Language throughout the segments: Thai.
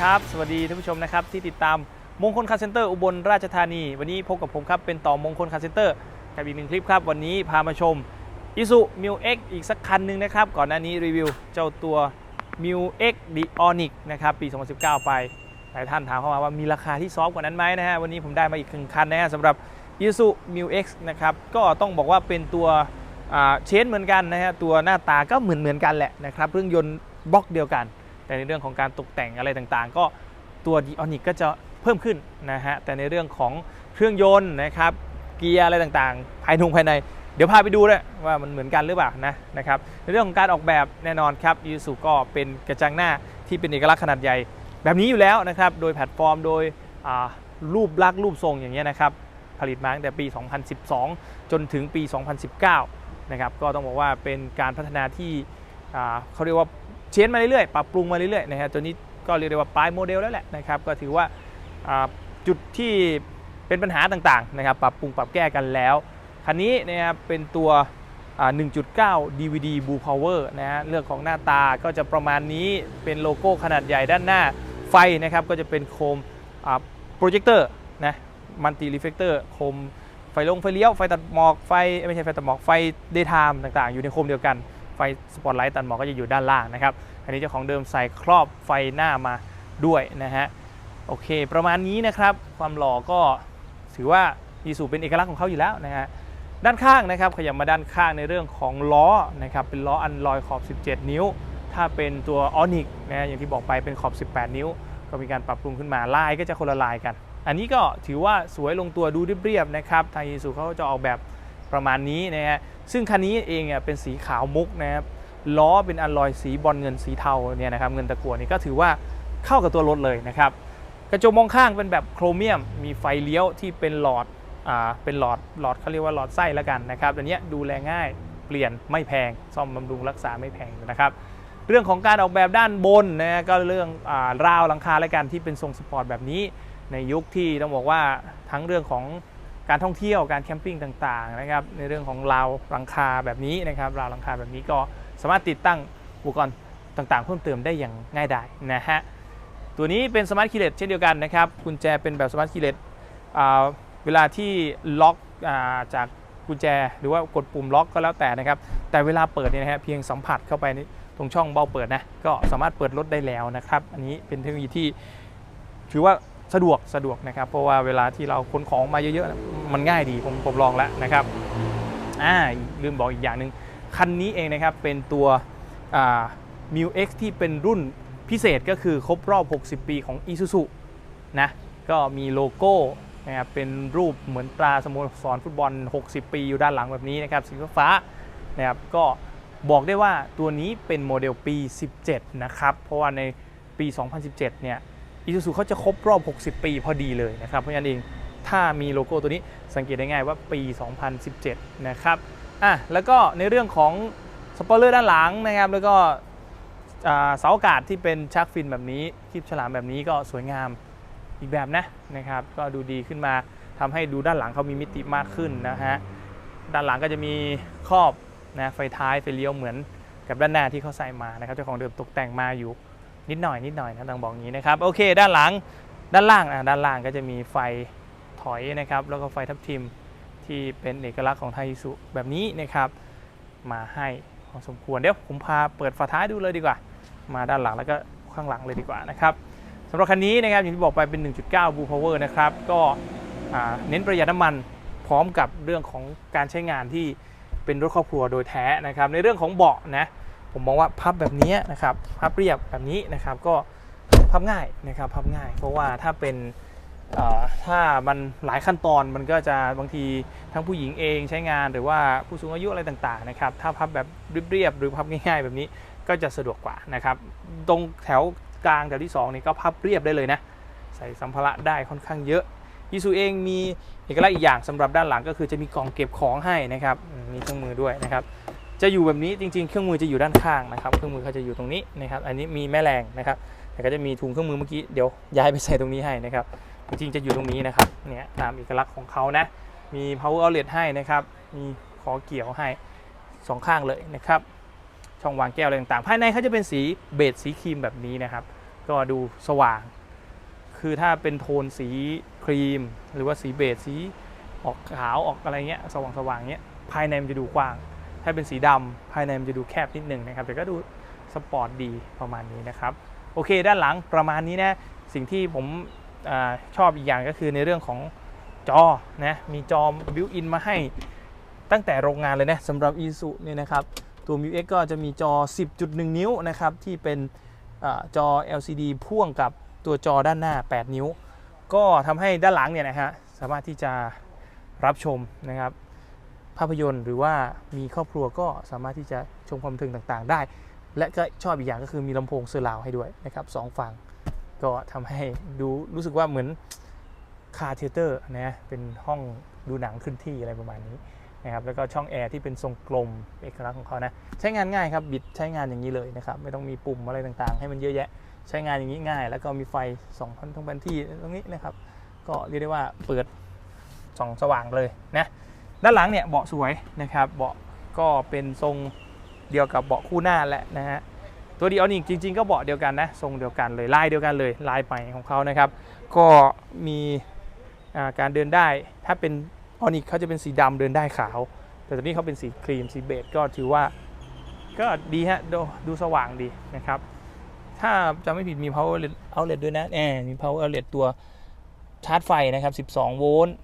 ครับ สวัสดีท่านผู้ชมนะครับที่ติดตามมงคลคาร์เซ็นเตอร์อุบลราชธานี วันนี้พบกับผมครับ เป็นต่อมงคลคาร์เซ็นเตอร์กับอีกหนึ่งคลิปครับ วันนี้พามาชม i s u m i l X อีกสักคันหนึ่งนะครับ ก่อนหน้านี้รีวิวเจ้าตัว m i l X d o n i c นะครับปี 2019 ไปหลายท่านถามเข้ามาว่ามีราคาที่ซอฟกว่านั้นไหมนะฮะวันนี้ผมได้มาอีกหนึ่งคันนะฮะสำหรับ i s u m i l X นะครับก็ต้องบอกว่าเป็นตัวเชนเหมือนกันนะฮะตัวหน้าตาก็เหมือนเหมือนกันแหละนะครับเครื่องยนต์บล็อกเดียวกัน แต่ในเรื่องของการตกแต่งอะไรต่างๆ ก็ตัว d o n i c ก็จะเพิ่มขึ้นนะฮะแต่ในเรื่องของเครื่องยนต์นะครับเกียร์อะไรต่างๆ ภายนงภายใน เดี๋ยวพาไปดูด้วยว่ามันเหมือนกันหรือเปล่านะนะครับในเรื่องของการออกแบบแน่นอนครับยูสุก็เป็นกระจังหน้าที่เป็นเอกลักษณ์ขนาดใหญ่ แบบนี้อยู่แล้วนะครับโดยแพลตฟอร์มโดยรูปลักษณ์รูปทรงอย่างเงี้ยนะครับผลิตมาตั้งแต่ปี 2012 จนถึงปี 2019 นะครับ ก็ต้องบอกว่าเป็นการพัฒนาที่เขาเรียกว่า เชนมาเรื่อยๆ ปรับปรุงมาเรื่อยๆนะฮะตัวนี้ก็เรียกได้ว่าปลายโมเดลแล้วแหละนะครับก็ถือว่าจุดที่เป็นปัญหาต่างๆนะครับปรับปรุงปรับแก้กันแล้ว คันนี้นะครับเป็นตัว 1.9 DVD Blue Power นะฮะเรื่องของหน้าตาก็จะประมาณนี้เป็นโลโก้ขนาดใหญ่ด้านหน้าไฟนะครับก็จะเป็นโคมโปรเจคเตอร์นะมัลติรีเฟกเตอร์โคมไฟลงไฟเลี้ยว ไฟตัดหมอกไฟไม่ใช่ไฟตัดหมอกไฟเดย์ไทม์ต่างๆ อยู่ในโคมเดียวกัน ไฟสปอตไลท์ตัดหมอกก็จะอยู่ด้านล่างนะครับอันนี้เจ้าของเดิมใส่ครอบไฟหน้ามาด้วยนะฮะโอเค ประมาณนี้นะครับ ความหล่อก็ถือว่าอีสูเป็นเอกลักษณ์ของเขาอยู่แล้วนะฮะด้านข้างนะครับขยับมาด้านข้างในเรื่องของล้อนะครับเป็นล้ออันลอยขอบ 17 นิ้ว ถ้าเป็นตัวออนิกนะอย่างที่บอกไปเป็นขอบ 18 นิ้ว ก็มีการปรับปรุงขึ้นมาลายก็จะคนละลายกัน อันนี้ก็ถือว่าสวยลงตัวดูเรียบๆนะครับทางยีสุเขาจะออกแบบ ประมาณนี้นะฮะซึ่งคันนี้เองอะเป็นสีขาวมุกนะครับล้อเป็นอันลอยสีบอลเงินสีเทาเนี่ยนะครับเงินตะกั่วนี่ก็ถือว่าเข้ากับตัวรถเลยนะครับกระจกมองข้างเป็นแบบโครเมียม มีไฟเลี้ยวที่เป็นหลอดอ่าเป็นหลอดหลอดเขาเรียกว่าหลอดไส้แล้วกันนะครับอันเนี้ยดูแลง่ายเปลี่ยนไม่แพงซ่อมบำรุงรักษาไม่แพงนะครับเรื่องของการออกแบบด้านบนนะก็เรื่องอ่าราวหลังคาและกันที่เป็นทรงสปอร์ตแบบนี้ ในยุคที่ต้องบอกว่าทั้งเรื่องของ การท่องเที่ยวการแคมปิ้งต่างๆนะครับในเรื่องของราวหลังคาแบบนี้นะครับราวหลังคาแบบนี้ก็สามารถติดตั้งอุปกรณ์ต่างๆ เพิ่มเติมได้อย่างง่ายดายนะฮะตัวนี้เป็นสมาร์ทคีย์เลสเช่นเดียวกันนะครับกุญแจเป็นแบบสมาร์ทคีย์เลสเวลาที่ล็อกอาจากกุญแจหรือว่ากดปุ่มล็อกก็แล้วแต่นะครับ แต่เวลาเปิดเนี่ยนะฮะเพียงสัมผัสเข้าไปตรงช่องเบาเปิดนะก็สามารถเปิดรถได้แล้วนะครับ อันนี้เป็นเทคโนโลยีที่ถือว่า สะดวกสะดวกนะครับ เพราะว่าเวลาที่เราขนของมาเยอะๆ มันง่ายดีผมผมลองแล้วนะครับอ่าลืมบอกอีกอย่างหนึ่งคันนี้เองนะครับเป็นตัวมิว X ที่เป็นรุ่นพิเศษก็คือครบรอบ 60 ปีของ Isuzu นะก็มีโลโก้นะครับเป็นรูปเหมือนตราสโมสรฟุตบอล 60 ปีอยู่ด้านหลังแบบนี้นะครับสีฟ้านะครับก็บอกได้ว่าตัวนี้เป็นโมเดลปี 17 นะครับ เพราะว่าในปี 2017 เนี่ย Isuzu เขาจะครบรอบ 60 ปีพอดีเลยนะครับ เพราะฉะนั้นเองถ้ามีโลโก้ตัวนี้สังเกตได้ง่ายว่าปี 2017 นะครับอะแล้วก็ในเรื่องของสปอยเลอร์ด้านหลังนะครับ แล้วก็เสาอากาศที่เป็นชักฟินแบบนี้คลิปฉลามแบบนี้ก็สวยงามอีกแบบนะนะครับ ก็ดูดีขึ้นมาทำให้ดูด้านหลังเขามีมิติมากขึ้นนะฮะด้านหลังก็จะมีครอบนะไฟท้ายไฟเลี้ยวเหมือนกับด้านหน้าที่เขาใส่มานะครับเจ้าของเดิมตกแต่งมาอยู่ นิดหน่อยนิดหน่อยนะต้องบอกงี้นะครับโอเค ด้านหลังด้านล่างอะด้านล่างก็จะมีไฟถอยนะครับ แล้วก็ไฟทับทิมที่เป็นเอกลักษณ์ของไทยสุแบบนี้นะครับมาให้พอสมควรเดี๋ยวผมพาเปิดฝาท้ายดูเลยดีกว่า มาด้านหลังแล้วก็ข้างหลังเลยดีกว่านะครับสำหรับคันนี้นะครับอย่างที่บอกไปเป็น 1.9 Blue Power นะครับก็เน้นประหยัดน้ำมันพร้อมกับเรื่องของการใช้งานที่เป็นรถครอบครัวโดยแท้นะครับในเรื่องของเบาะนะ ผมมองว่าพับแบบนี้นะครับพับเรียบแบบนี้นะครับ ก็พับง่ายนะครับพับง่าย เพราะว่าถ้าเป็นถ้ามันหลายขั้นตอนมันก็จะบางทีทั้งผู้หญิงเองใช้งานหรือว่าผู้สูงอายุอะไรต่างๆนะครับถ้าพับแบบเรียบๆหรือพับง่ายๆ แบบนี้ก็จะสะดวกกว่านะครับ ตรงแถวกลางแถวที่สองนี่ก็พับเรียบได้เลยนะใส่สัมภาระได้ค่อนข้างเยอะยิซูเองมีเอกลักษณ์อีกอย่างสำหรับด้านหลังก็คือจะมีกล่องเก็บของให้นะครับมีเครื่องมือด้วยนะครับ จะอยู่แบบนี้จริงๆ เครื่องมือจะอยู่ด้านข้างนะครับ เครื่องมือเขาจะอยู่ตรงนี้นะครับ อันนี้มีแม่แรงนะครับ แต่ก็จะมีถุงเครื่องมือเมื่อกี้เดี๋ยวย้ายไปใส่ตรงนี้ให้นะครับ จริงๆจะอยู่ตรงนี้นะครับ เนี่ยตามเอกลักษณ์ของเขานะ มี power outlet ให้นะครับ มีขอเกี่ยวให้สองข้างเลยนะครับ ช่องวางแก้วอะไรต่างๆ ภายในเขาจะเป็นสีเบจสีครีมแบบนี้นะครับ ก็ดูสว่าง คือถ้าเป็นโทนสีครีม หรือว่าสีเบจสีออกขาวออกอะไรเงี้ย สว่างสว่างๆเงี้ย ภายในมันจะดูกว้าง ถ้าเป็นสีดำภายในมันจะดูแคบนิดหนึ่งนะครับ แต่ก็ดูสปอร์ตดีประมาณนี้นะครับ โอเค ด้านหลังประมาณนี้นะ สิ่งที่ผมอชอบอีกอย่างก็คือในเรื่องของจอนะ มีจอบิวอินมาให้ตั้งแต่โรงงานเลยนะสำหรับ i s u เนี่ยนะครับ ตัว m u x ก็จะมีจอ 10.1 นิ้วนะครับ ที่เป็นอจอ LCD พ่วงกับตัวจอด้านหน้า 8 นิ้ว ก็ทำให้ด้านหลังเนี่ยนะฮะสามารถที่จะรับชมนะครับ ภาพยนตร์ หรือว่ามีครอบครัวก็สามารถที่จะชมความบันเทิงต่างๆ ได้ และก็ชอบอีกอย่างก็คือมีลำโพงเซอร์ราวด์ให้ด้วยนะครับสองฝั่งก็ทำให้ดูรู้สึกว่าเหมือนคาเทเตอร์นะเป็นห้องดูหนังขึ้นที่อะไรประมาณนี้นะครับแล้วก็ช่องแอร์ที่เป็นทรงกลมเอกลักษณ์ของเขานะใช้งานง่ายครับบิดใช้งานอย่างนี้เลยนะครับไม่ต้องมีปุ่มอะไรต่างๆ ให้มันเยอะแยะ ใช้งานอย่างนี้ง่าย แล้วก็มีไฟ2พันทั้งพันที่ตรงนี้นะครับ ก็เรียกได้ว่าเปิดส่องสว่างเลยนะ ด้านหลังเนี่ยเบาะสวยนะครับเบาะก็เป็นทรงเดียวกับเบาะคู่หน้าแหละนะฮะตัวดีออนิกจริง ๆ ก็เบาะเดียวกันนะทรงเดียวกันเลยลายเดียวกันเลยลายใหม่ของเขานะครับ ก็มีการเดินได้ถ้าเป็นออนิกเขาจะเป็นสีดำเดินได้ขาว แต่ตอนนี้เขาเป็นสีครีมสีเบจก็ถือว่าก็ดีฮะดูดูสว่างดีนะครับ ถ้าจะไม่ผิดมี power outlet ด้วยนะแอมี power outlet ตัวชาร์จไฟนะครับ 12 โวลต์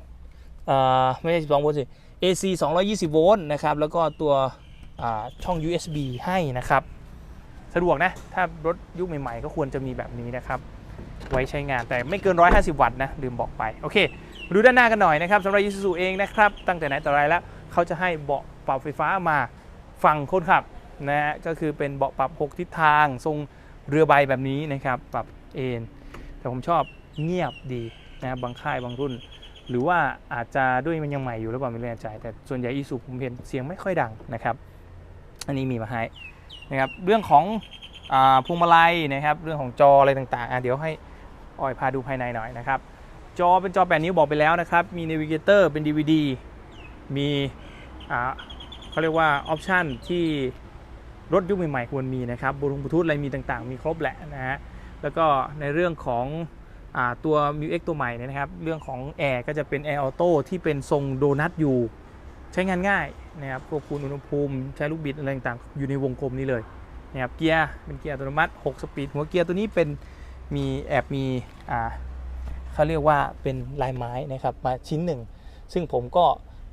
ไม่ใช่ 12 โวลต์สิ AC 220 โวลต์นะครับ แล้วก็ตัวช่อง USB ให้นะครับ สะดวกนะ ถ้ารถยุคใหม่ๆ ก็ควรจะมีแบบนี้นะครับ ไว้ใช้งานแต่ไม่เกิน 150 วัตต์นะ ลืมบอกไป โอเค มาดูด้านหน้ากันหน่อยนะครับสำหรับ Isuzu เองนะครับ ตั้งแต่ไหนแต่ไรแล้ว เขาจะให้เบาะปรับไฟฟ้ามาฝั่งคนขับนะฮะก็คือเป็นเบาะปรับ 6 ทิศทางทรงเรือใบแบบนี้นะครับ ปรับเอนแต่ผมชอบเงียบดีนะบบางค่ายบางรุ่น หรือว่าอาจจะด้วยมันยังใหม่อยู่หรือเปล่าไม่แน่ใจ แต่ส่วนใหญ่ Isuzu ผมเห็นเสียงไม่ค่อยดังนะครับ อันนี้มีมาให้นะครับเรื่องของพวงมาลัยนะครับเรื่องของจออะไรต่างๆเดี๋ยวให้ออยพาดูภายในหน่อยนะครับ จอเป็นจอ 8 นิ้วบอกไปแล้วนะครับ มี Navigator เป็น DVD มีเขาเรียกว่าออปชันที่รถยุคใหม่ๆควรมีนะครับบลูทูธอะไรมีต่างๆ มีครบแหละนะฮะแล้วก็ในเรื่องของ ตัว m u x ตัวใหม่นี่นะครับ เรื่องของแอร์ก็จะเป็น Air Auto ที่เป็นทรงโดนัทอยู่ ใช้งานง่ายนะครับควบคุมอุณหภูมิ ใช้ลูกบิดอะไรต่างๆ อยู่ในวงกลมนี้เลยนะครับเกียร์เป็นเกียร์อัตโนมัติ 6 สปีด หัวเกียร์ตัวนี้เป็นมีแอบมีอ่าเขาเรียกว่าเป็นลายไม้นะครับมาชิ้นหนึ่ง ซึ่งผมก็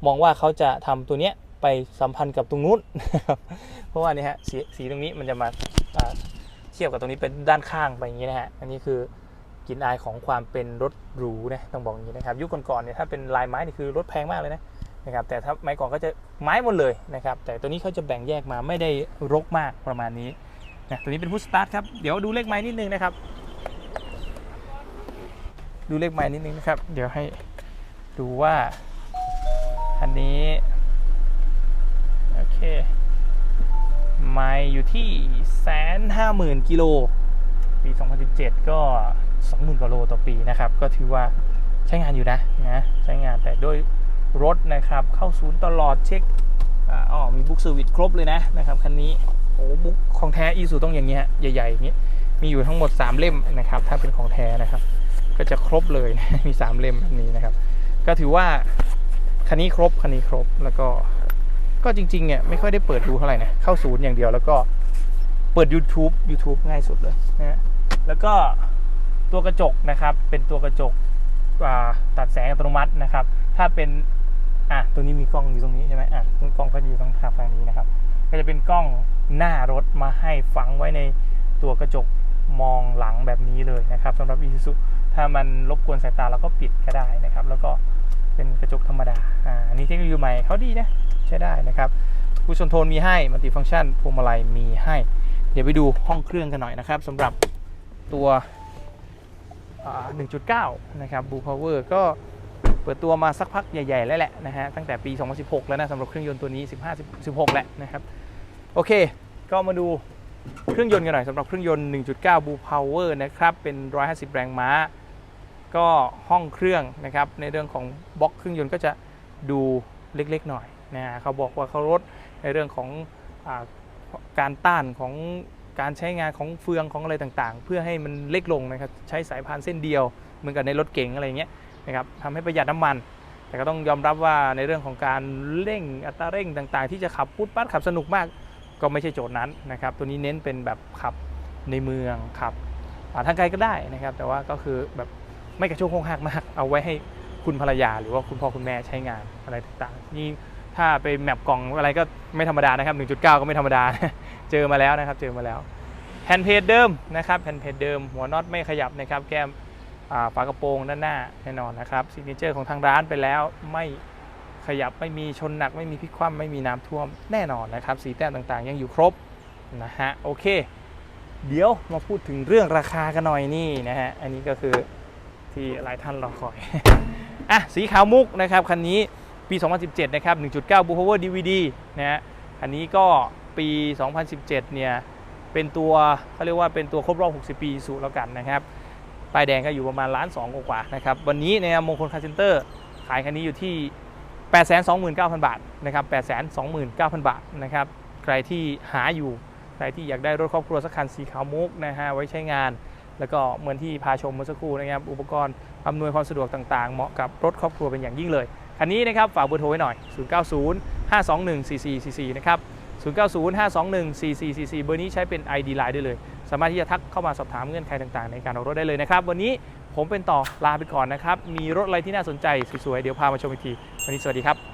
มองว่าเขาจะทำตัวเนี้ยไปสัมพันธ์กับตรงนู้น เพราะว่านี่ฮะสีสีตรงนี้มันจะมาอ่าเทียบกับตรงนี้เป็นด้านข้างไปอย่างนี้นะฮะ อันนี้คือ กลิ่นอายของความเป็นรถหรูนะต้องบอกอย่างนี้นะครับยุคก่อนๆเนี่ยถ้าเป็นลายไม้นี่คือรถแพงมากเลยนะนะครับแต่ถ้าไม้ก่อนก็จะไม้หมดเลยนะครับแต่ตัวนี้เขาจะแบ่งแยกมาไม่ได้รกมากประมาณนี้นะตัวนี้เป็นพุชสตาร์ทครับเดี๋ยวดูเลขไม้นิดนึงนะครับ ดูเลขไม้นิดนึงนะครับ เดี๋ยวให้ดูว่าอันนี้โอเคไม้อยู่ที่แสนห้าหมื่นกิโลปี 2017 ก็ 20,000กว่าโลต่อปีนะครับ ก็ถือว่าใช้งานอยู่นะนะใช้งานแต่ด้วยรถนะครับ เข้าศูนย์ตลอดเช็คอ๋อมีบุ๊กเซอร์วิสครบเลยนะนะครับคันนี้โอ้บุ๊กของแท้อีซูต้องอย่างเงี้ยใหญ่ๆอย่างเงี้ยมีอยู่ทั้งหมด 3 เล่มนะครับ ถ้าเป็นของแท้นะครับ ก็จะครบเลยมี 3 เล่มแบบนี้นะครับ ก็ถือว่าคันนี้ครบคันนี้ครบแล้วก็ก็จริงๆเนี่ยไม่ค่อยได้เปิดดูเท่าไหร่นะเข้าศูนย์อย่างเดียวแล้วก็เปิด YouTube YouTube ง่ายสุดเลยนะแล้วก็ ตัวกระจกนะครับเป็นตัวกระจกตัดแสงอัตโนมัตินะครับ ถ้าเป็นอะตัวนี้มีกล้องอยู่ตรงนี้ใช่ไหมอะกล้องก็อยู่ตรงทางฝั่งนี้นะครับ ก็จะเป็นกล้องหน้ารถมาให้ฝังไว้ในตัวกระจกมองหลังแบบนี้เลยนะครับสำหรับ Isuzu ถ้ามันรบกวนสายตาเราก็ปิดก็ได้นะครับ แล้วก็เป็นกระจกธรรมดาอ่าอันนี้เทคโนโลยีใหม่เขาดีนะใช้ได้นะครับผู้ชนโทนมีให้มัลติฟังก์ชันพวงมาลัยมีให้ เดี๋ยวไปดูห้องเครื่องกันหน่อยนะครับสำหรับตัว 1.9 นะครับ Blue Power ก็เปิดตัวมาสักพักใหญ่ ๆ แล้วแหละนะฮะ ตั้งแต่ปี 2016 แล้วนะสำหรับเครื่องยนต์ตัวนี้ 15 16 แหล้วนะครับ โอเค ก็มาดูเครื่องยนต์กันหน่อยสำหรับเครื่องยนต์ 1.9 Blue Power นะครับ เป็น 150 แรงม้า ก็ห้องเครื่องนะครับ ในเรื่องของบล็อกเครื่องยนต์ก็จะดูเล็กๆ หน่อยนะเขาบอกว่าเขาลดในเรื่องของอการต้านของ การใช้งานของเฟืองของอะไรต่างๆ เพื่อให้มันเล็กลงนะครับใช้สายพานเส้นเดียวเหมือนกับในรถเก๋งอะไรเงี้ยนะครับทำให้ประหยัดน้ำมัน แต่ก็ต้องยอมรับว่าในเรื่องของการเร่งอัตราเร่งต่างๆ ที่จะขับพุดปัดขับสนุกมาก ก็ไม่ใช่โจทย์นั้นนะครับตัวนี้เน้นเป็นแบบขับในเมืองขับอ่าทางไกลก็ได้นะครับ แต่ว่าก็คือแบบไม่กระโชกโคงหักมาก เอาไว้ให้คุณภรรยา หรือว่าคุณพ่อคุณแม่ใช้งานอะไรต่างๆนี่ถ้าไปแมปกล่องอะไรก็ไม่ธรรมดานะครับ 1.9 ก็ไม่ธรรมดา เจอมาแล้วนะครับเจอมาแล้วแผ่นเพจเดิมนะครับแผ่นเพจเดิม หัวน็อตไม่ขยับนะครับแก้มอ่าฝากระโปรงด้านหน้าแน่นอนนะครับซิกเนเจอร์ของทางร้านไปแล้วไม่ขยับไม่มีชนหนักไม่มีพลิกคว่ำไม่มีน้ำท่วมแน่นอนนะครับสีแต้มต่างๆ ยังอยู่ครบนะฮะโอเค เดี๋ยวมาพูดถึงเรื่องราคากันหน่อยนี่นะฮะอันนี้ก็คือที่หลายท่านรอคอยอะสีขาวมุกนะครับคันนี้ปี 2017 นะครับ 1.9บูโฮเวอร์ DVD นะฮะอันนี้ก็ ปี 2017 เนี่ย เป็นตัวเขาเรียกว่าเป็นตัวครบรอบ 60 ปีสุแล้วกันนะครับป้ายแดงก็อยู่ประมาณล้านสองกว่านะครับ วันนี้ในมงคลคาร์เซนเตอร์ขายคันนี้อยู่ที่ 829,000 บาทนะครับ 829,000 บาทนะครับ ใครที่หาอยู่ ใครที่อยากได้รถครอบครัวสักคันสีขาวมุกนะฮะไว้ใช้งาน แล้วก็เหมือนที่พาชมเมื่อสักครู่นะครับ อุปกรณ์อำนวยความสะดวกต่างๆ เหมาะกับรถครอบครัวเป็นอย่างยิ่งเลย คันนี้นะครับฝากเบอร์โทรไว้หน่อย 090 521 4444 นะครับ 090 521 4444 เบอร์นี้ใช้เป็น ID Line ได้เลย สามารถที่จะทักเข้ามาสอบถามเงื่อนไขต่างๆ ในการออกรถได้เลยนะครับ วันนี้ผมเป็นต่อลาไปก่อนนะครับ มีรถอะไรที่น่าสนใจสวยๆ เดี๋ยวพามาชมอีกที วันนี้สวัสดีครับ